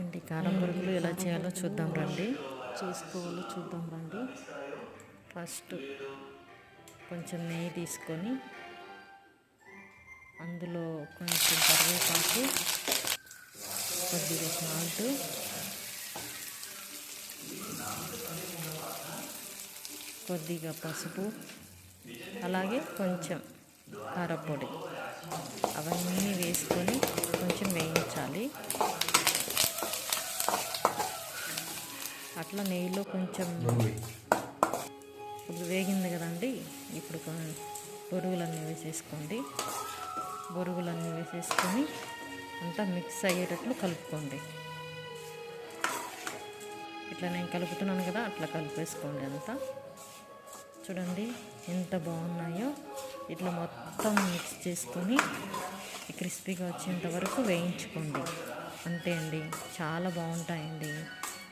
ఇంటి కారం బొరుగులు ఎలా చేయాలో చూద్దాం రండి. చేసుకోవాలో చూద్దాం రండి. ఫస్ట్ కొంచెం నెయ్యి తీసుకొని అందులో కొంచెం కరివేపాకు కొద్దిగా సాల్ట్ కొద్దిగా పసుపు అలాగే కొంచెం కారపొడి. అవన్నీ వేసుకొని కొంచెం వేయించాలి. అట్లా నెయ్యిలో కొంచెం ఇప్పుడు వేగింది కదండి ఇప్పుడు బొరుగులన్నీ వేసేసుకోండి. బొరుగులన్నీ వేసేసుకొని అంతా మిక్స్ అయ్యేటట్లు కలుపుకోండి. ఇట్లా నేను కలుపుతున్నాను కదా అట్లా కలిపేసుకోండి అంతా. చూడండి ఎంత బాగున్నాయో. ఇట్లా మొత్తం మిక్స్ చేసుకొని క్రిస్పీగా వచ్చేంత వరకు వేయించుకోండి. అంతే అండి చాలా బాగుంటాయండి.